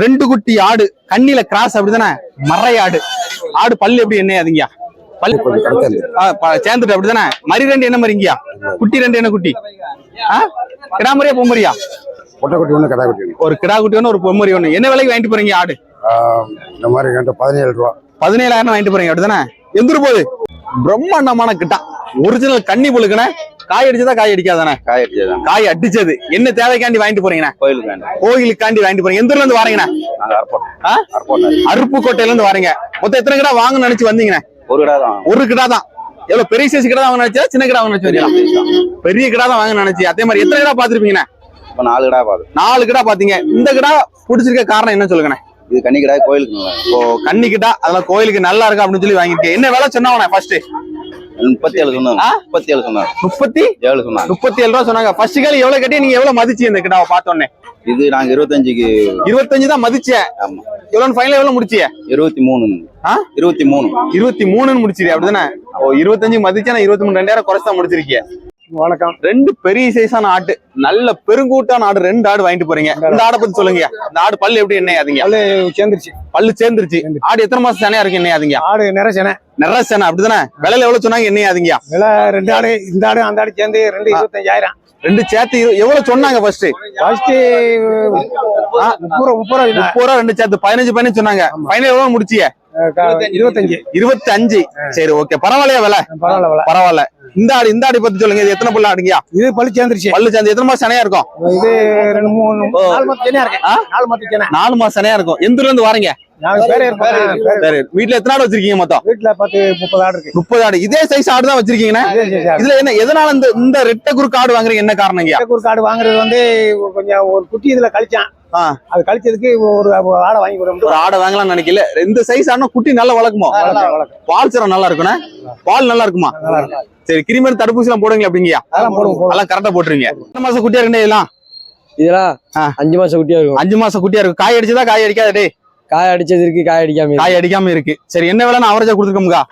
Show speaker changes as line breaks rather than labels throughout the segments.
ரெண்டு குட்டி ஆடு கண்ணில கிராஸ் அப்படிதானே? மறை ஆடு ஆடு பல்லு எப்படி என்ன அதுங்கயா பல்லு சேர்ந்துட்டு அப்படிதானே? மரி ரெண்டு என்ன மரிங்கயா குட்டி ரெண்டு என்ன குட்டி? ஆ? கிடா மரியா பொம்மரியா
பொட்டைக்குட்டி ஒன்று கடா குட்டி
ஒரு கிடா குட்டி ஒன்று ஒரு பொம்மரி ஒன்று என்ன விலைக்கு வாங்கிட்டு போறீங்க ஆடு?
இந்த மாதிரி பதினேழு ரூபா.
பதினேழாயிரம் வாங்கிட்டு போறீங்க அப்படிதானே? எந்திரு போகுது பிரம்மாண்டமான கிட்டா. ஒரிஜினல் கன்னி புழுக்குனே காய் அடிச்சதா காய் அடிக்காதானே?
காய் அடிச்சதுதான்
காய் அடிச்சது. என்ன தேவைக்காண்டி வாங்கிட்டு போறீங்கண்ணே?
கோயிலுக்கு
கோயிலுக்காண்டி வாங்கிட்டு போறீங்க. எந்த ஊர்ல இருந்து வாரீங்கண்ணே? அருப்புக்கோட்டையில இருந்து வாரீங்க. மொத்தம் எத்தனை கிடா வாங்கணும்னு நினைச்சு வந்தீங்கண்ணே?
ஒரு கடை தான்
ஒரு கிடா தான். எவ்வளவு பெரிய சைஸ் கிடா வாங்க நினைச்சா சின்ன கிடா வாங்க நினைச்சு பெரிய கிடா தான் வாங்க நினைச்சு அதே மாதிரி எத்தனை கிடா பாத்திருப்பீங்கண்ணே
இப்போ நாலு கடை பாது
நாலு கிடா பாத்தீங்க இந்த கிடா பிடிச்சிருக்க காரணம் என்ன சொல்லுங்கண்ணே?
இது கன்னி கடை கோயிலுக்கு.
ஓ கன்னி கிட்டா அதெல்லாம் கோயிலுக்கு நல்லா இருக்கு அப்படின்னு சொல்லி வாங்கிருக்கேன் என்ன விலை சொன்னாங்கண்ணே ஃபர்ஸ்ட்
முப்பத்தி ஏழு சொன்னாங்க? முப்பத்தி ஏழு சொன்னாங்க.
முப்பத்தி?
ஏழு சொன்னாங்க.
முப்பத்தி ஏழு ரூபா சொன்னாங்க. ஃபர்ஸ்ட் காலி எவ்வளவு கட்டி நீங்க எவ்வளவு மதிச்சு இந்த கிடாவை பார்த்தோன்னே?
இது நாங்க இருபத்தஞ்சுக்கு
இருபத்தஞ்சு தான் மதிச்சே.
ஆமா.
எவ்வளவு ஃபைனல் எவ்வளவு முடிச்சிய
இருபத்தி மூணு? இருபத்தி மூணு.
இருபத்தி மூணுன்னு முடிச்சிருக்கீங்க அப்படிதானே? ஓ இருபத்தஞ்சு மதிச்சா இருபத்தி மூணு ரெண்டாயிரம் குறைச்சு தான் முடிச்சிருக்கீங்க
வணக்கம்.
ரெண்டு பெரிய சைஸான ஆட்டு. நல்ல பெருங்கூட்டான ஆடு ரெண்டு ஆடு வாங்கிட்டு போறீங்க. இந்த ஆடை பத்தி சொல்லுங்க. இந்த ஆடு பல்லு எப்படி அதுங்க
அது சேர்ந்துருச்சு.
பல்லு சேர்ந்துருச்சு. ஆடு எத்தனை மாசம் சனையா இருக்கு என்ன அதுங்க
ஆடு நிறைச்சனே
நிறைய சேனை அப்படிதானே? விலையில எவ்வளவு சொன்னாங்க என்ன அதுங்க
விலை ரெண்டு ஆடு இந்த ஆடு அந்த ஆடு சேர்ந்து ரெண்டு இருபத்தஞ்சாயிரம்.
ரெண்டு சேர்த்து எவ்வளவு சொன்னாங்க ஃபர்ஸ்ட்
ஃபர்ஸ்ட் முப்பது ரூபா முப்பது ரூபா
ரெண்டு சேர்த்து பதினஞ்சு பதினஞ்சு சொன்னாங்க. ஃபைனல் எவ்வளவு முடிச்சிய
இருபத்தஞ்சு.
இருபத்தி அஞ்சு சரி ஓகே பரவாயில்லையா விலை?
பரவாயில்ல
பரவாயில்ல. இந்த ஆடு இந்த ஆடு பத்தி சொல்லுங்க. இது எத்தனை பல்லு ஆடுங்கயா
இது பழு சேர்ந்துருச்சு.
பல்லு சேர்ந்து எத்தனை மாசம் சனையா இருக்கும்?
இது ரெண்டு மூணு நாலு மாசம்? நாலு
நாலு சனையா இருக்கும். எந்த ஊர்ல இருந்து வாரீங்க? வீட்டுல எத்தனை ஆடு வச்சிருக்கீங்க மொத்தம்?
வீட்டுல பத்து முப்பது ஆடு இருக்கு.
முப்பது ஆடு. இதே சைஸ் ஆடு தான் வச்சிருக்கீங்கண்ணே?
ஆடு.
இதுல என்ன எதனால இந்த இந்த ரெட்டை குறுக்கு ஆடு வாங்குறீங்க? என்ன காரணங்கயா
ஒரு காடு வாங்குறது வந்து கொஞ்சம் ஒரு குட்டி இதுல கழிச்சான். அது கழிச்சதுக்கு ஒரு ஆடை வாங்கி
ஒரு ஆடை வாங்கலாம்னு நினைக்கல. இந்த சைஸ் ஆடுனா குட்டி நல்லா வளர்க்குமோ? பால் சரம் நல்லா இருக்குண்ணே? பால் நல்லா இருக்குமா?
நல்லா இருக்கும்.
சரி கிருமி தடுப்பூசி எல்லாம் போடுங்க அப்படிங்கயா
அதெல்லாம் போடுவோம் போடுவோம்.
அதெல்லாம் கரெக்டா போட்டுருவீங்க. எத்தனை மாசம் குட்டியா இருக்குண்ணே இதெல்லாம்?
இதெல்லாம். அஞ்சு மாசம் குட்டியா இருக்கும்.
அஞ்சு மாசம் குட்டியா இருக்கு காய் அடிச்சதா காய் அடிக்காத டேய்?
காய் அடிச்சது இருக்கு காய் அடிக்காம இருக்கு.
காய் அடிக்காம இருக்கு. சரி என்ன வேலை நான் அவரேஜா கொடுத்துருக்கோமுக்கா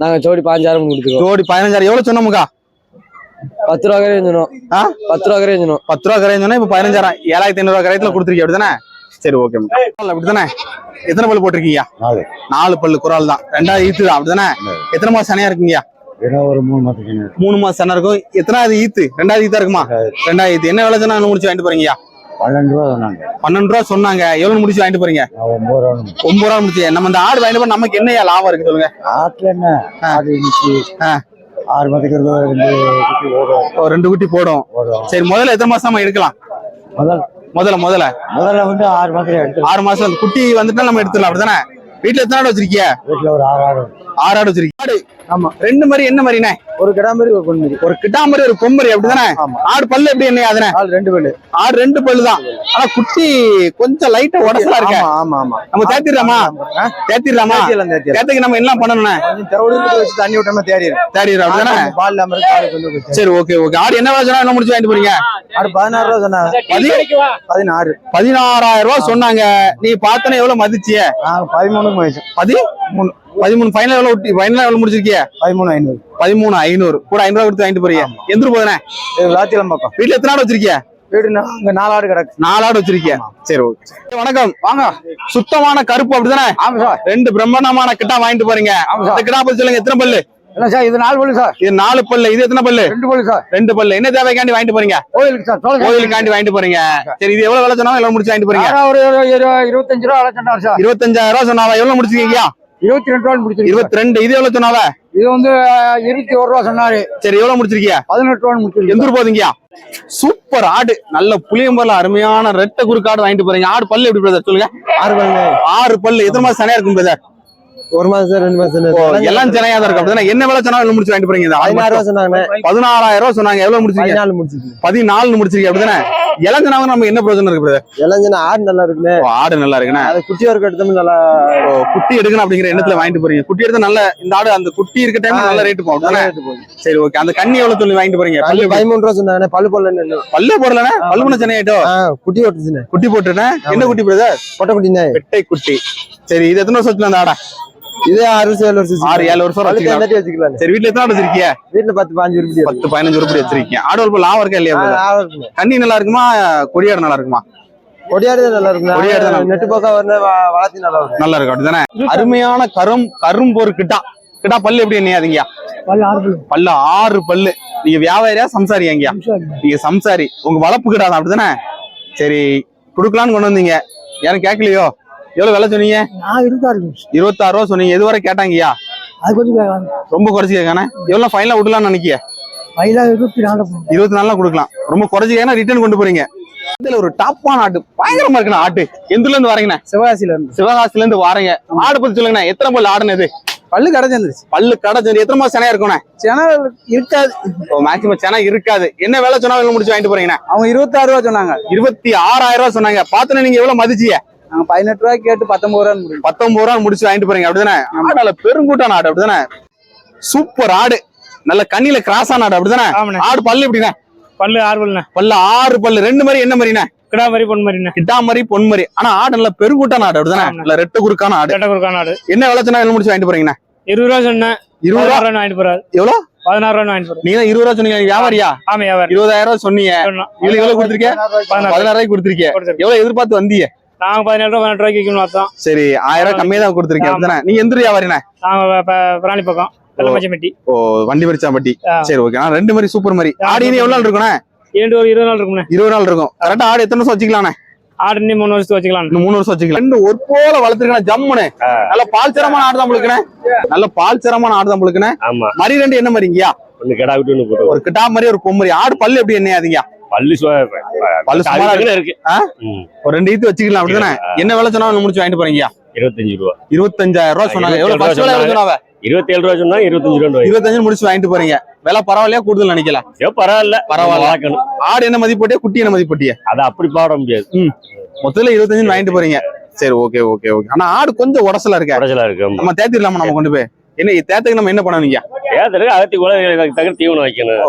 நாங்க ஜோடி பாஞ்சாயிரம் கொடுத்துருக்கோம்.
ஜோடி பதினஞ்சாயிரம். எவ்வளவு சொன்னோமுக்கா
பத்து ரூபா கரையும் சொன்னோம்.
ஆ?
பத்து ரூபா கரையும் சொன்னோம்.
பத்து ரூபா கரையும் சொன்னா இப்ப பதினஞ்சாயிரம். ஏழாயிரத்தி ஐநூறு கரையத்துல கொடுத்துருக்கீங்க அப்படிதானே? சரி ஓகே அப்படிதானே? எத்தனை பல்லு போட்டிருக்கீங்க
நாலு.
நாலு பல்லு குரால் தான். ரெண்டாவது ஈத்து தான் அப்படிதானே? எத்தனை மாசம் சனையா இருக்குங்கய்யா?
ஏன்னா ஒரு மூணு மாசத்துக்கு
மூணு மாசம் சனை இருக்கும். எத்தனாவது ஈத்து? ரெண்டாவது ஈத்தா இருக்குமா? ரெண்டாவது ஈத்து. என்ன விலை சொன்னா முடிச்சு வாங்கிட்டு போறீங்க
பன்னெண்டு ரூபா சொன்னாங்க.
பன்னெண்டு ரூபா சொன்னாங்க. எவ்வளவு முடிச்சு வாங்கிட்டு போறீங்க?
ஒன்பது ரூபா
ஒன்பது ரூபா முடிச்சு. நம்ம இந்த ஆடு வாங்கிட்டு போனா நமக்கு என்னையா லாபம் இருக்கு சொல்லுங்க.
ஆட்டுல என்ன? ஆடு
ஆ.
ஆறு மாதத்துக்கு ரெண்டு குட்டி
ஒரு ரெண்டு குட்டி போடும். சரி முதல்ல எத்தனை மாசம் எடுக்கலாம்?
முதல்.
முதல்ல முதல்ல.
முதல்ல வந்து ஆறு எடுத்து
ஆறு மாசம். குட்டி வந்துட்டா நம்ம எடுத்துடலாம். அப்படிதானே வீட்டுல எத்தனை ஆடு வச்சிருக்கீங்க
வீட்டுல ஒரு ஆறு ஆடு
ஆறு ஆடு வச்சிருக்கீங்க ஆடு
ஆமா.
ரெண்டு மாதிரி என்ன மாதிரிண்ணே?
ஒரு கிடா மாதிரி ஒரு பொண்ணு
ஒரு கிட்டாமரி ஒரு பொம்மரி அப்படிதானே. ஆடு பல்லு எப்படி என்ன அதுனே
ஆள் ரெண்டு பேரு
ஆடு ரெண்டு பல்லு தான் ஆனா குட்டி கொஞ்சம் லைட்டா உடசலா இருக்க.
ஆமா ஆமா
நம்ம தேத்திடலாம், தேத்திடலாம். தேத்துக்கு நம்ம என்ன
கொஞ்சம் தெருவுல வச்சு தண்ணி விட்டோம்னா தேடிடும்
தேடிடுறோம் அப்படிதானே?
பால் இல்லாம இருக்கு ஆடு.
சரி ஓகே ஓகே ஆடு என்ன வேலை என்ன முடிச்சு வாங்கிட்டு போறீங்க?
ஆடு பதினாறு ரூபா சொன்னாங்க.
பதி-
பதினாறு.
பதினாறாயிரம் ரூபாய் சொன்னாங்க. நீ பார்த்தனே எவ்வளவு மதிச்சிய?
நாங்க பதிமூணுக்கு வயசு
பதி
மூணு
பதிமூணு ஃபைனல் எவ்வளவு விட்டு ஃபைனல் எவ்வளவு முடிச்சிருக்கிய?
பதிமூணு ஐநூறு.
பதிமூணு ஐநூறு. கூட ஐநூறு கொடுத்து வாங்கிட்டு போறீங்க. எந்த போதுனே.
விளாத்திலம் பக்கம்.
வீட்டுல எத்தனை ஆடு வச்சிருக்கிய?
வீடு நா- அங்க நாலு ஆடு கிடக்கு.
நாலு ஆடு வச்சிருக்கிய. சரி ஓகே. வணக்கம்.
வாங்க.
சுத்தமான கருப்பு அப்படிதானே?
ஆமா சார்.
ரெண்டு பிரம்மாண்டமான கிட்டா வாங்கிட்டு போறீங்க. இந்த கிட்டா பத்தி சொல்லுங்க. எத்தனை பல்லு?
என்ன சார் இது நாலு பல்லு சார்.
இது நாலு பல்லு இது எத்தனை பல்லு?
ரெண்டு பல்லு சார்.
ரெண்டு பல்லு. என்ன தேவைக்காண்டி வாங்கிட்டு போறீங்க?
கோயிலுக்கு சார்
கோயிலுக்காண்டி வாங்கிட்டு போறீங்க. சரி. இது எவ்வளவு விலை சொன்னாலும் எவ்வளவு முடிச்சு வாங்கிட்டு போறீங்க?
ஒரு இரு- இரு- இருபத்தஞ்சு ரூபா விலை சொன்னார் சார்.
இருபத்தஞ்சாயிரம் ரூபாய் சொன்னாவா? எவ்வளவு முடிச்சிருக்கீங்க?
இருபத்தி ரெண்டு ரூபா முடிச்சிருக்கு
இருபத்தி ரெண்டு இது எவ்வளவு சொன்னாவ?
இது வந்து இருபத்தி ஒரு ரூபா சொன்னாரு.
சரி எவ்வளவு முடிச்சிருக்கிய
பதினெட்டு ரூபா முடிச்சிருக்கு
எந்த போதீங்கயா சூப்பர் ஆடு. நல்ல புளியம்பரல அருமையான ரெட்டை குறுக்கு ஆடு வாங்கிட்டு போறீங்க. ஆடு பல்லு எப்படி பிரதர் சொல்லுங்க.
ஆறு பல்லு.
ஆறு பல்லு. எத்தனை மாசம் சனையா இருக்கும் பிரதர்
ஒரு மாசம் ரெண்டு மாசம்
எல்லாம் சனையா தான் அப்படிதானே என்ன விலை சொன்னாலும் முடிச்சு வாங்கிட்டு போறீங்க?
பதினாறு. ரூபா சொன்னாங்க
பதினாறாயிரம் ரூபாய் சொன்னாங்க. எவ்வளவு முடிச்சிருக்கீங்க?
பதினாலு முடிச்சிருக்கு
பதினாலு முடிச்சிருக்கீங்க. அப்படிதானே? இளஞ்சனாங்க நம்ம என்ன பிரயோஜனம் இருக்கு
சொன்னா ஆடு நல்லா இருக்குன்னு
ஓ, ஆடு நல்லா இருக்குண்ணே.
அது குட்டி வரைக்கும் எடுத்தோம் நல்லா
குட்டி எடுக்கணும் அப்படிங்கிற எண்ணத்துல வாங்கிட்டு போறீங்க. குட்டி எடுத்தா நல்ல இந்த ஆடு அந்த குட்டி இருக்க டைம் நல்ல ரேட் போகும். சரி ஓகே அந்த கண்ணி எவ்வளவு சொல்லி வாங்கிட்டு போறீங்க? பல்லு?
பதிமூணு ரூபா சொன்னாங்க பல்லு பல்லு
பல்லே போடலண்ணே? பல்லு பண்ண சென்னை ஆயிட்டோ
குட்டி ஓட்டுச்சுண்ணே
குட்டி போட்டுட்டேன் என்ன குட்டி பிரதர்
பொட்டை குட்டிண்ணே.
பெட்டை குட்டி. சரி இது எத்தனை வருஷம் அந்த ஆடை?
இதே ஆறு ஏழு வருஷம்
ஆறு ஏழு வருஷம் வச்சுக்கலாம் சரி வீட்டுல எத்தனை வச்சிருக்கீங்க
வீட்டுல பத்து பாஞ்சு உருப்படி.
பத்து பதினஞ்சு உருப்படி வச்சிருக்கீங்க ஆடு வளர்ப்பு லாபம் இருக்கா இல்லையா. கண்ணி நல்லா இருக்குமா? கொடியாடு நல்லா இருக்குமா?
கொடியாடு நல்லா இருக்கும்
கொடியாடு
நெட்டு பக்கம் வந்து வ- வளர்த்தி நல்லா வரும்
நல்லா இருக்கும் அப்படிதானே? அருமையான கரும் கரும்பொரு கிட்டா. கிட்டா பல்லு எப்படி என்ன அதுங்கயா
பல்லு ஆறு பல்லு.
பல்லு ஆறு பல்லு. நீங்க வியாபாரியா சம்சாரியா நீங்க சம்சாரி. உங்க வளர்ப்பு கிடாதான் அப்படிதானே? சரி குடுக்கலாம்னு கொண்டு வந்தீங்க. யாரும் கேட்கலையோ? எவ்வளவு விலை சொன்னீங்க?
நான் இருக்காரு
இருபத்தாறு ரூபா சொன்னீங்க. எது வரை கேட்டாங்கய்யா?
அது கொஞ்சம்
ரொம்ப குறைச்சி கேட்கானே எவ்வளவு ஃபைனலா விடலாம்னு நினைக்கிய?
பையில இருபத்தி நாலு.
இருபத்தி நாலுலாம் கொடுக்கலாம். ரொம்ப குறைச்சி கேட்கனா ரிட்டர்ன் கொண்டு போறீங்க. இதுல ஒரு டாப்பான ஆட்டு. பயங்கரமா இருக்குண்ணா ஆட்டு. எந்துல இருந்து வரீங்கண்ணா?
சிவகாசியில இருந்து.
சிவகாசில இருந்து வாரீங்க. ஆடு பத்தி சொல்லுங்கண்ணா. எத்தனை பல்லு ஆடுனது
பல்லு கிடைச்சிருந்துச்சு
பல்லு கடை எத்தனை மாசம் செனையா இருக்கும்ண்ணே?
சேனா இருக்காது.
மேக்சிமம் சென இருக்காது. என்ன வேலை சொன்னா வேலை முடிச்சு வாங்கிட்டு போறீங்கண்ணா?
அவங்க இருபத்தாறு ரூபா சொன்னாங்க.
இருபத்தி ஆறாயிரம் ரூபாய் சொன்னாங்க. பாத்துன நீங்க எவ்வளவு மதிச்சிய?
நாங்க பதினெட்டு ரூபாய்க்கு கேட்டு பத்தொன்பது ரூபான்னு முடியும்
பத்தொன்பது ரூபா முடிச்சு வாங்கிட்டு போறீங்க. அப்படிதானே? ஆடால பெருங்கூட்டான ஆடு அப்படிதானே? சூப்பர் ஆடு. நல்ல கண்ணில கிராஸ் ஆன ஆடு அப்படிதானே? ஆடு பல்லு எப்படிண்ணே?
பல்லு ஆறு பல்லுண்ணே.
பல்லு ஆறு பல்லு. ரெண்டு மாதிரி என்ன மாதிரிண்ணே
கிடா மாதிரி பொண்ணு மாதிரிண்ணே
கிட்டா மாதிரி பொன் மாதிரி ஆனா ஆடு நல்ல பெருங்கூட்டான ஆடு அப்படிதானே. நல்ல ரெட்டு குறுக்கான ஆடு.
சேட்டை குறுக்கான ஆடு.
என்ன விலை சொன்னா வேலை முடிச்சு வாங்கிட்டு போறீங்கண்ணே?
இருபது ரூபா சொன்னேன்.
இருபது ரூபா?
ரூபா வாங்கிட்டு போறாரு.
எவ்வளவு
பதினாறு ரூபா வாங்கிட்டு போறாரு.
நீங்க இருபது ரூபா சொன்னீங்க. வியாபாரியா?
ஆமா வியாபாரம்
இருபதாயிரம் ரூபாய் சொன்னீங்க. எவ்வளவு கொடுத்துருக்கீங்க?
பதினாறு
ரூபாய்க்கு கொடுத்துருக்கீங்க.
கொடுத்துருக்கு.
எவ்வளவு எதிர்பார்த்து வந்தீங்க?
நாங்க பதினேழு ரூபா பதினெட்டு ரூபாய்க்கு விற்கணும் அர்த்தம்.
சரி ஆயிரம் ரூபாய் கம்மியா தான் கொடுத்துருக்கீங்க. அப்படிதானே? நீங்க எந்த வியாபாரிண்ணே
நாங்க ப- பிராணி பக்கம்
ஓ வண்டி வரிச்சாம்பட்டி
ஆ.
சரி ஓகே. நான் ரெண்டு மாதிரி சூப்பர் மாதிரி. ஆடு இனி எவ்வளவு நாள் இருக்குண்ணே
இரண்டு ஒரு இருபது நாள் இருக்கும்ண்ணே.
இருபது நாள் இருக்கும். கரெக்டா ஆடு எத்தனை வருஷம் வச்சுக்கலாண்ணே
ஆடு இன்னும் மூணு வருஷத்துக்கு வச்சுக்கலாம்.
இன்னும் மூணு வருஷம் வச்சுக்கலாம். ரெண்டு ஒரு போல வளர்த்துருக்கேன் ஜம்முன்னு நல்ல பால் சரமான ஆடு தான் முழுக்குனே நல்ல பால் சரமான ஆடு தான் முழுக்குனே
ஆமா.
மரி ரெண்டு என்ன மாதிரிங்கயா
போட்டு
ஒரு கிட்டா மாதிரி ஒரு பொம்மரி. ஆடு பல்லு எப்படி என்ன அதுங்க
பல்லு
பல்லு
இருக்கு.
ஒரு ரெண்டு ஈத்து வச்சுக்கலாம் அப்படிதானே? என்ன வேலை சொன்னா முடிச்சு வாங்கிட்டு போறீங்க?
இருபத்தஞ்சு ரூபா.
இருபத்தஞ்சாயிரம் ரூபாய் சொன்னாங்க. எவ்வளவு
இருபத்தேழு
ஃபர்ஸ்ட் வேலை எவ்வளவு சொன்னாவ
இருபத்தி ஏழு ரூபா சொன்னா இருபத்தஞ்சு ரூபா
இருபத்தஞ்சு முடிச்சு வாங்கிட்டு போறீங்க. விலை பரவாயில்லையா? கூடுதல் நினைக்கல?
ஏ பரவாயில்ல.
பரவாயில்ல. ஆடு என்ன மதிப்பு குட்டி என்ன மதிப்பு
அதை அப்படி பாட முடியாது.
மொத்தத்துல இருபத்தஞ்சு வாங்கிட்டு போறீங்க. சரி ஓகே ஓகே ஓகே ஆனா ஆடு கொஞ்சம் உடசலா இருக்க.
குறைச்சலா இருக்கு.
நம்ம தேத்திடலாமா நம்ம கொண்டு போய்? என்ன தேத்துக்கு நம்ம என்ன பண்ணணுங்க
ஏத்தருக்கு அகத்தி கூட தகுந்த தீவனம் வைக்கணும்.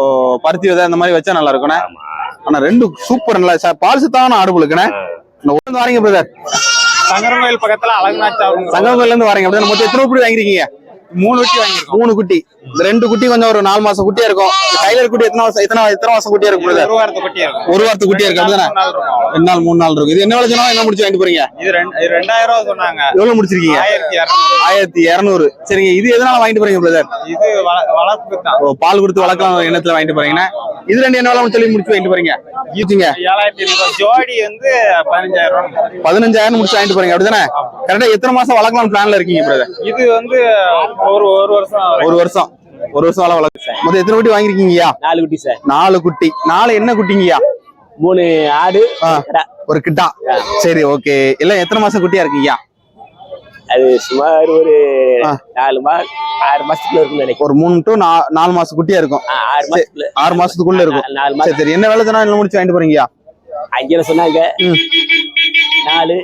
பருத்தி விதை இந்த மாதிரி வச்சா நல்லா இருக்கும்ண்ணே
ஆமா.
ஆனா ரெண்டு சூப்பர் நல்லா ச- பால் சுத்தான ஆடு புழுக்குண்ணே இந்த ஒண்ணு வாரீங்க பிரதர்
சங்கரங்கோயில் பக்கத்துல அழகுநாச்சா
சங்கமங்கல்ல இருந்து வாரீங்க மொத்தம் எத்தனை குட்டி வாங்கிருக்கீங்க
மூணு வட்டி வாங்கிருக்கோம்
மூணு குட்டி. இந்த ரெண்டு குட்டி கொஞ்சம் ஒரு நாலு மாசம் குட்டியா இருக்கும். டைலர் குட்டி எத்தனை வருஷம் எத்தனை எத்தனை மாசம் குட்டியா இருக்கும்
ஒரு வாரத்தை பட்டி இருக்கும்.
ஒரு வாரத்து குட்டியா இருக்கு அப்படிதானே. ரெண்டு நாள் மூணு நாள் இருக்கும். இது என்ன விலை சொன்னா என்ன முடிச்சு வாங்கிட்டு போறீங்க?
இது ரெண்டு- இது ரெண்டாயிரம் ரூபா சொன்னாங்க.
எவ்வளவு முடிச்சிருக்கீங்க?
ஆயிரத்தி இரநூறு.
சரிங்க இது எதனால வாங்கிட்டு போறீங்க பிரதர்
இது வள- வளர்ப்பு
பால் கொடுத்து வளர்க்கலாம் எண்ணத்துல வாங்கிட்டு போறீங்கன்னா இது ரெண்டு என்ன வேலை சொல்லி முடிச்சு வாங்கிட்டு போறீங்க? ஈச்சுங்க
ஜோடி வந்து பதினஞ்சாயிரம்
பதினஞ்சாயிரம் முடிச்சு வாங்கிட்டு போறீங்க அப்படிதானே? கரெக்டா எத்தனை மாசம் வளர்க்கலாம் பிளான்ல இருக்கீங்க பிரதர்
இது வந்து ஒரு ஒரு வருஷம்
ஒரு வருஷம். ஒரு வருஷம் வள வளர்க்கு. மொத்தம் எத்தனை குட்டி வாங்கிருக்கீங்கயா
நாலு குட்டி சார்.
நாலு குட்டி. நாலு என்ன குட்டிங்கய்யா?
மூணு ஆடு.
ஒரு கிட்டா? சரி ஓகே. எல்லாம் எத்தனை மாசம் குட்டியா இருக்கீங்க
அது சுமார் ஒரு. நாலு மா ஆறு மாசத்துக்குள்ள இருக்கும்னு நினைக்கிறேன்.
ஒரு மூணு டு நாலு மாசம் குட்டியா இருக்கும்.
ஆறு மாசத்துக்குள்ள
ஆறு மாசத்துக்குள்ள இருக்கும்.
நாலு
சரி
மாசம்
சரி. என்ன வேலை என்ன முடிச்சு வாங்கிட்டு போறீங்கயா
அங்கே சொன்னாங்க. நாலு.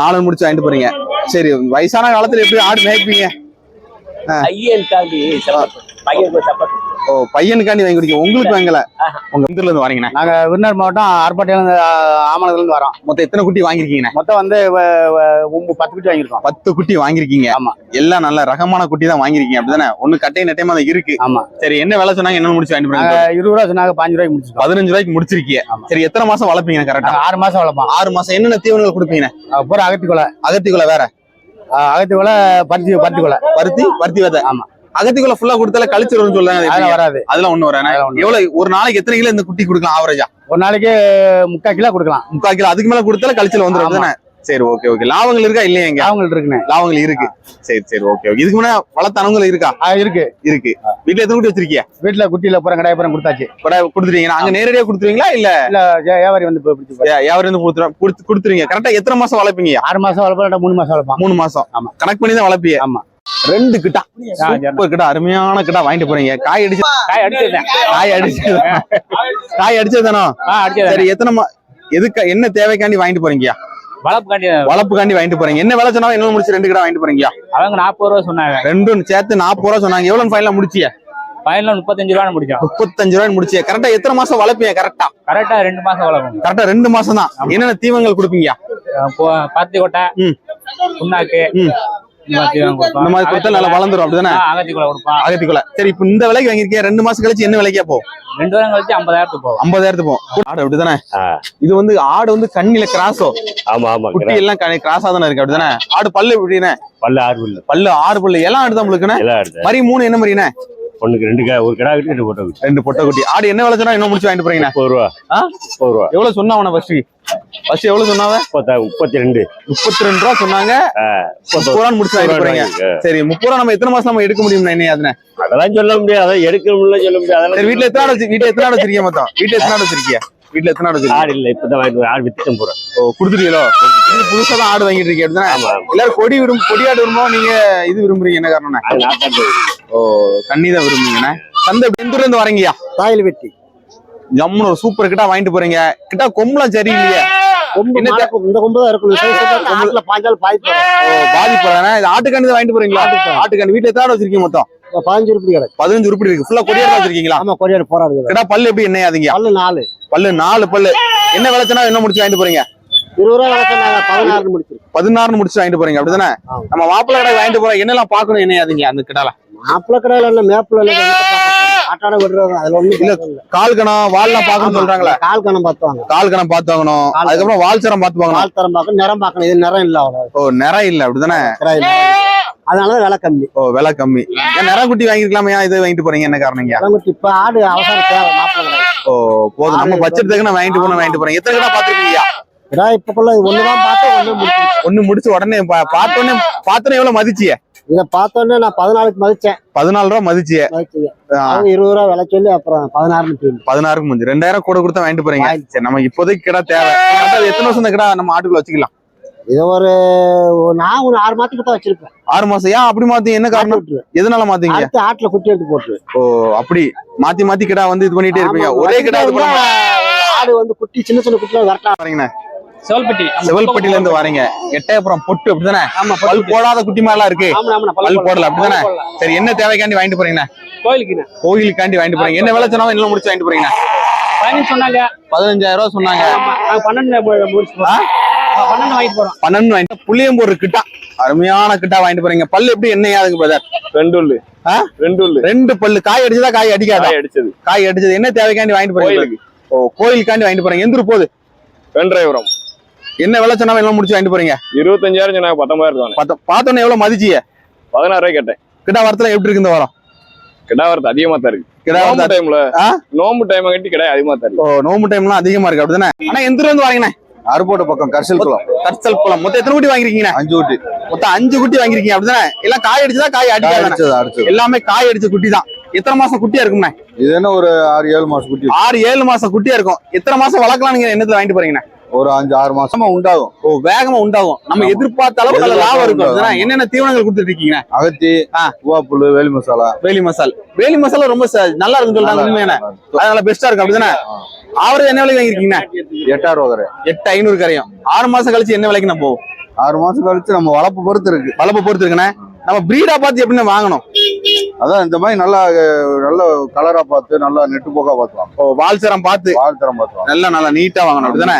நாலு முடிச்சு வாங்கிட்டு போறீங்க. சரி வயசான காலத்துல எப்படி ஆடு மேய்ப்பீங்க?
ஐயனுக்காண்டி சப்பாத்து பையனுக்கு ஒரு சப்பாத்து
ஓ பையனுக்காண்டி வாங்கி குடிக்க. உங்களுக்கு வாங்கல. உங்க இருந்து இருந்து வரீங்கண்ணே
நாங்க விருதுநகர் மாவட்டம் ஆர்ப்பாட்டையில இருந்து ஆமணத்துல இருந்து வரோம்.
மொத்தம் எத்தனை குட்டி வாங்கிருக்கீங்கண்ணே
மொத்தம் வந்து பத்து குட்டி வாங்கியிருக்கோம்.
பத்து குட்டி வாங்கிருக்கீங்க
ஆமா.
எல்லாம் நல்ல ரகமான குட்டி தான் வாங்கிருக்கீங்க அப்படிதானே? ஒண்ணு கட்டை நெட்டையமா தான் இருக்கு.
ஆமா.
சரி என்ன வேலை சொன்னாங்க? என்ன முடிச்சு போறீங்க
இருபது ரூபா சொன்னாங்க பாஞ்சு ரூபாய்க்கு முடிச்சிருக்கோம்.
பதினஞ்சு ரூபாய்க்கு முடிச்சிருக்கீங்க. சரி எத்தனை மாசம் வளர்ப்பீங்க கரெக்டா
ஆறு மாசம் வளர்ப்போம்.
ஆறு மாசம். என்னென்ன தீவனங்கள் கொடுப்பீங்க
பூரா அகத்திக்குலை
அகத்திக்குள்ள வேற?
அகத்திக்குலை பருத்தி பருத்திக்குலை.
பருத்தி பருத்தி விதை.
ஆமா.
அகத்திக்குள்ள ஃபுல்லா கொடுத்தால கழிச்சு வரும்னு சொல்றாங்க அது
அதெல்லாம்
எப்படிங்க?
வராது.
அதெல்லாம் ஒண்ணு
ஒண்ணு
எவ்வளவு ஒரு நாளைக்கு எத்தனை கிலோ இந்த குட்டி கொடுக்கலாம் ஆவரேஜா
ஒரு நாளைக்கு முக்கால் கிலோ கொடுக்கலாம்.
முக்கால் கிலோ அதுக்கு மேல கொடுத்தால கழிச்சல் வந்துடும் தானே? சரி ஓகே ஓகே லாபங்கள் இருக்கா? இல்லையா இங்க?
அவங்கள்ட்ட இருக்குண்ணே.
லாபங்கள் இருக்கு. சரி சரி ஓகே ஓகே இதுக்கு முன்னாடி வளர்த்த அனுகூலம் இருக்கா?
ஆ, இருக்கு.
இருக்கு. வீட்டுல எத்தனை குட்டி வச்சிருக்கீங்க
வீட்டுல குட்டியில பூரா கடாயப்புறம் கொடுத்தாச்சு.
கொடை கொடுத்துருவீங்க அங்க நேரடியா கொடுத்துருவீங்களா? இல்ல?
இல்ல வியாபாரி வந்து
யாரும் வந்து கொடுத்து கொடுத்துருவீங்க. கரெக்டா எத்தனை மாசம் வளர்ப்பீங்க?
ஆறு மாசம் இல்லாட்டா மூணு மாசம் வளர்ப்போம்.
மூணு மாசம்.
ஆமா.
கணக்கு பண்ணி தான் வளர்ப்பீங்க
ஆமா.
ரெண்டு கிட்டா. சூப்பர் கிட்டா. அருமையான கிட்டா வாங்கிட்டு போறீங்க. காய் அடிச்சு
காய் அடிச்சிருந்தேன்
காய் அடிச்சு காய் அடிச்சதானோ
ஆ அடிச்சது
சரி எத்தனை எதுக்கு என்ன தேவைக்காண்டி வாங்கிட்டு போறீங்க
வளர்ப்பு காண்டி
வளர்ப்புக்காண்டி வாங்கிட்டு போறீங்க. என்ன வேலை சொன்னா என்ன முடிச்சு ரெண்டு கிட்ட வாங்கிட்டு போறீங்க
அவங்க நாற்பது ரூபா சொன்னாங்க.
ரெண்டும் சேர்த்து நாற்பது ரூபா சொன்னாங்க. எவ்வளவு ஃபைனலா முடிச்சிய?
ஃபைனல் முப்பத்தஞ்சு ரூபா முடிச்சோம்
முப்பத்தஞ்சு ரூபாய் முடிச்சிய. கரெக்டா எத்தனை மாசம் வளர்ப்பீங்க? கரெக்டா
கரெக்டா ரெண்டு மாசம் வளர்க்கும்.
கரெக்டா ரெண்டு மாசம் தான் என்னென்ன தீவனங்கள் கொடுப்பீங்க?
பருத்தி கொட்டை. புண்ணாக்கு.
இந்த மாதிரி கொடுத்தா நல்லா வளர்ந்துரும் அப்படிதானே?
அகத்திக்குள்ள கொடுப்பான்
அகத்திக்குள்ள. சரி இப்ப இந்த விலைக்கு வாங்கியிருக்கேன் ரெண்டு மாசம் கழிச்சு என்ன விலைக்கா போ?
ரெண்டு வாரம் கழிச்சு ஐம்பதாயிரத்துக்கு போகும்.
ஐம்பதாயிரத்து போகும் ஆடு அப்படிதானே?
ஆ.
இது வந்து ஆடு வந்து கண்ணில கிராஸோ?
ஆமா ஆமா
குட்டி எல்லாம் கிராஸா தானே இருக்கு அப்படிதானே? ஆடு பல்லு
பல்லு ஆறு பல்லு.
பல்லு ஆறு பல்லு. எல்லாம் ஆடு தான் உங்களுக்குண்ணே மரி மூணு என்ன மாதிரிண்ணே
ஒண்ணுக்கு ரெண்டு ஒரு கடா கட்டி ரெண்டு போட்டோ கட்டி.
ரெண்டு பொட்டை குட்டி. ஆடு என்ன விளைச்சனா இன்னும் முடிச்சு வாங்கிட்டு போறீங்கண்ணே?
முப்பது ரூபா.
ஆ?
முப்பது ரூபா.
எவ்வளவு சொன்னாவன ஃபர்ஸ்ட் ஃபர்ஸ்ட் எவ்வளவு சொன்னாவ
முப்பத்தா ரெண்டு
முப்பத்தி ரெண்டு ரூபா சொன்னாங்க. முப்பது
முப்பது
ரூபா முடிச்சு வாங்கிட்டு போறீங்க. சரி முப்பது ரூபா நம்ம எத்தனை மாசம் நம்ம எடுக்க முடியும் என்ன அதுன?
அதெல்லாம் சொல்ல முடியாது அதான் எடுக்கணும்ல சொல்ல முடியாது அதெல்லாம்
வீட்டுல எத்தனை ஆடு வீட்டுல எத்தனை ஆடு வச்சிருக்கீங்க மொத்தம்? வீட்டுல எத்தனை ஆடு வச்சிருக்கீங்க வீட்டுல எத்தனை ஆடு
ஆடு இல்ல இப்பதான் வாங்கிட்டு. ஆடு வித்துட்டும் போறேன்
ஓ கொடுத்துட்டீங்களோ? இது புதுசா தான் ஆடு வாங்கிட்டு
ஆமா.
எல்லாரும் கொடி விரும் கொடியாடு விரும்போ நீங்க இது விரும்புறீங்க என்ன
நாட்டாண்டு
ஓ கண்ணி தான் விரும்புங்கண்ணே சந்தை எந்தூர்ல இருந்து வரீங்கயா
தாயில் வெட்டி.
ஜம்முன்னு ஒரு சூப்பர் கிட்டா வாங்கிட்டு போறீங்க. கிட்டா கொம்புலாம் சரியில்லையே.
இந்த கொம்பு தான் பாஞ்சாலும் பாய்ப்பு
ஓ பாதிப்பு. இது ஆட்டுக்கண்ணு வாங்கிட்டு போறீங்களா? ஆட்டுக்கண்ணு. வீட்டுல ஆடு வச்சிருக்கீங்க மொத்தம்?
பாஞ்சு ரூபாய் கிடக்கு.
பதினஞ்சு உருப்படி இருக்கு. ஃபுல்லா கொடியாடு தான் வச்சிருக்கீங்களா?
ஆமா கொரியாடு போராடுது
கிட்டா பல்லு எப்படி என்ன
பல்லு நாலு.
பல்லு நாலு பல்லு. என்ன விளைச்சனா என்ன முடிச்சு வாங்கிட்டு போறீங்க?
இருபது ரூபா நாங்க பதினாறு முடிச்சிருக்கோம்.
பதினாறுன்னு முடிச்சு வாங்கிட்டு போறீங்க அப்படிதானே. நம்ம மாப்பிள்ளை கடை வாங்கிட்டு போறோம் என்னெல்லாம் பார்க்கணும் என்ன அதுங்க அந்த கிட்டால
மாப்பிள்ள கடையில இல்ல மேப்பிள்ள? ஆட்டாட அதுல ஒண்ணு
இல்ல. கால் கணம் வால்லாம் பார்க்கணும்னு சொல்றாங்களே.
கால் கணம் பார்த்துவாங்க.
கால் கணம் பார்த்து வாங்கணும் அதுக்கப்புறம் வால் சரம் பார்த்து வாங்கணும்
கால் தரம் பார்க்கணும் நிறம் பார்க்கணும். இது நிறம் இல்ல அவ்வளவு.
ஓ நிறம் இல்ல அப்படிதானே.
அதனாலதான் விலை கம்மி.
ஓ விலை கம்மி. நிறம் குட்டி வாங்கிருக்கலாமே ஏன் இது வாங்கிட்டு போறீங்க என்ன காரணங்க
அதங்கிட்டு இப்ப ஆடு அவசரம் தேவை மாப்பிள்ள கடை
ஓ போதும். நம்ம பட்ஜெட் தகுந்த வாங்கிட்டு போன வாங்கிட்டு போறேன் எத்தனை பாத்துருக்கீங்க
கிடா இப்பக்குள்ள ஒண்ணுதான் பார்த்து ஒண்ணு முடிச்சிருச்சு
ஒண்ணு முடிச்சு உடனே பா- பார்த்த உடனே பார்த்தோன்னே எவ்வளவு மதிச்சிய?
இதை பார்த்தோன்னே நான் பதினாலுக்கு மதிச்சேன்.
பதினாலு ரூபா மதிச்சிய.
இருபது ரூபா விலை சொல்லி அப்புறம் பதினாறுன்னு போயிடுச்சு
பதினாறுக்கு முடிஞ்சு. ரெண்டாயிரம் கூட கொடுத்தா வாங்கிட்டு போறீங்க. சரி நம்ம இப்போதைக்கு கிடா தேவை. எத்தனை வருஷம் இந்த கிடா நம்ம ஆட்டுக்குள்ள வச்சுக்கலாம்?
இது ஒரு நான் ஒரு ஆறு மாசத்துக்கு தான் வச்சிருப்பேன்.
ஆறு மாசம். ஏன் அப்படி மாத்தி என்ன காரணம்? எதனால மாத்தீங்க?
அடுத்து ஆட்டுல குட்டி எடுத்து போட்டுருவேன்.
ஓ அப்படி. மாத்தி மாத்தி கிடா வந்து இது பண்ணிட்டே இருப்பீங்க. ஒரே கிடா இது பண்ண
ஆடு வந்து குட்டி சின்ன சின்ன குட்டிலாம் வரட்டா
பாருங்கண்ணே
செவல்பட்டி.
செவல்பட்டில இருந்து வரீங்க. எட்டயபுரம் பொட்டு அப்படிதானே
ஆமா
பல் போடாத குட்டி மாதிரிலாம் இருக்கு.
ஆமா ஆமா
பல் போடல. அப்படிதானே சரி என்ன தேவைக்காண்டி வாங்கிட்டு போறீங்கண்ணே?
கோயிலுக்கு
கோயிலுக்காண்டி வாங்கிட்டு போறீங்க. என்ன விலை சொன்னாலும் என்ன முடிச்சு வாங்கிட்டு போறீங்க
பதினஞ்சு சொன்னாங்க.
பதினஞ்சாயிரம் ரூபாய் சொன்னாங்க.
பன்னெண்டு பன்னெண்டு வாங்கிட்டு போறோம்.
பன்னெண்டு வாங்கிட்டு புளியம்பூர் கிட்டா. அருமையான கிட்டா வாங்கிட்டு போறீங்க. பல்லு எப்படி என்னையாதுங்க பிரதர்
ரெண்டு உள்ளு? ரெண்டு உள்ளு.
ரெண்டு பல்லு. காய் அடிச்சதா காய் அடிக்காதா?
காய் அடிச்சது.
காய் அடிச்சது. என்ன தேவைக்காண்டி வாங்கிட்டு போறீங்க. ஓ கோயிலுக்காண்டி வாங்கிட்டு போறீங்க. எந்திரு போகுது
ரெண்டாயிரம்
என்ன விலை சொன்னாலும் எல்லாம் முடிச்சு வாங்கிட்டு போறீங்க?
இருபத்தஞ்சாயிரம் சொன்னாங்க பத்தொன்பதாயிரம் தானே.
பார்த்த பார்த்தோன்னே எவ்வளவு மதிச்சிய
பதினாறு ரூபாய் கேட்டேன்.
கிட்டா வரத்துல எப்படி இருக்கு இந்த வாரம்?
கிடா வரது அதிகமா தான் இருக்கு.
கிடா வரத்து
டைம்ல? நோம்பு டைம் கட்டி கிடா அதிகமா தான் இருக்கு.
ஓ நோம்பு டைம்லாம் அதிகமா இருக்கு அப்படிதானே? ஆனா வந்து வாங்கினேன்
அருப்போட்ட பக்கம் கரிசல் குளம்.
கற்சல் குளம். மொத்தம் எத்தனை குட்டி வாங்கிருக்கீங்க
அஞ்சு ஊட்டி
மொத்தம் அஞ்சு குட்டி வாங்கிருக்கீங்க அப்படிதானே? எல்லாம் காய் அடிச்சதா காய்
அடிச்சது அடிச்சது?
எல்லாமே காய் அடிச்ச குட்டி தான். எத்தனை மாசம் குட்டியா இருக்கும்ண்ணே?
இது என்ன ஒரு ஆறு ஏழு மாசம் குட்டி.
ஆறு ஏழு மாசம் குட்டியா இருக்கும். எத்தனை மாசம் வளர்க்கலாம் நீங்க என்னத்துல வாங்கிட்டு போறீங்கண்ணே?
ஒரு அஞ்சு ஆறு மாசமா. உண்டாகும்.
ஓ வேகமா உண்டாகும். நம்ம எதிர்பார்த்த அளவுக்கு லாபம் இருக்கும்? என்னென்ன தீவனங்கள் கொடுத்துட்டு இருக்கீங்க?
அகத்தி
ஆ.
உவாப்புல்லு வேலி மசாலா.
வேலி மசால். வேலி மசாலா ரொம்ப நல்லா இருக்குன்னு சொல்றாங்க உண்மையான. அதனால பெஸ்டா இருக்கும். அப்படிதானே? ஆவரேஜ் என்ன விலைக்கு வாங்கிருக்கீங்க
எட்டாயிரம் ரூபா
எட்டு ஐநூறு கரையும். ஆறு மாசம் கழிச்சு என்ன விலைக்கு நான் போவோம்?
ஆறு மாசம் கழிச்சு நம்ம வளர்ப்பு பொறுத்து இருக்கு.
வளப்ப பொறுத்து இருக்குண்ணே. நம்ம பிரீடா பார்த்து எப்படின்னு வாங்கணும்?
அதான் இந்த மாதிரி நல்லா நல்ல கலரா பார்த்து நல்லா நெட்டு போக்கா பார்த்து வாங்க
ஓ வால்சரம் பார்த்து.
வாழ் தரம் பார்த்து
நல்லா நல்லா நீட்டா வாங்கணும். அப்படிதானே?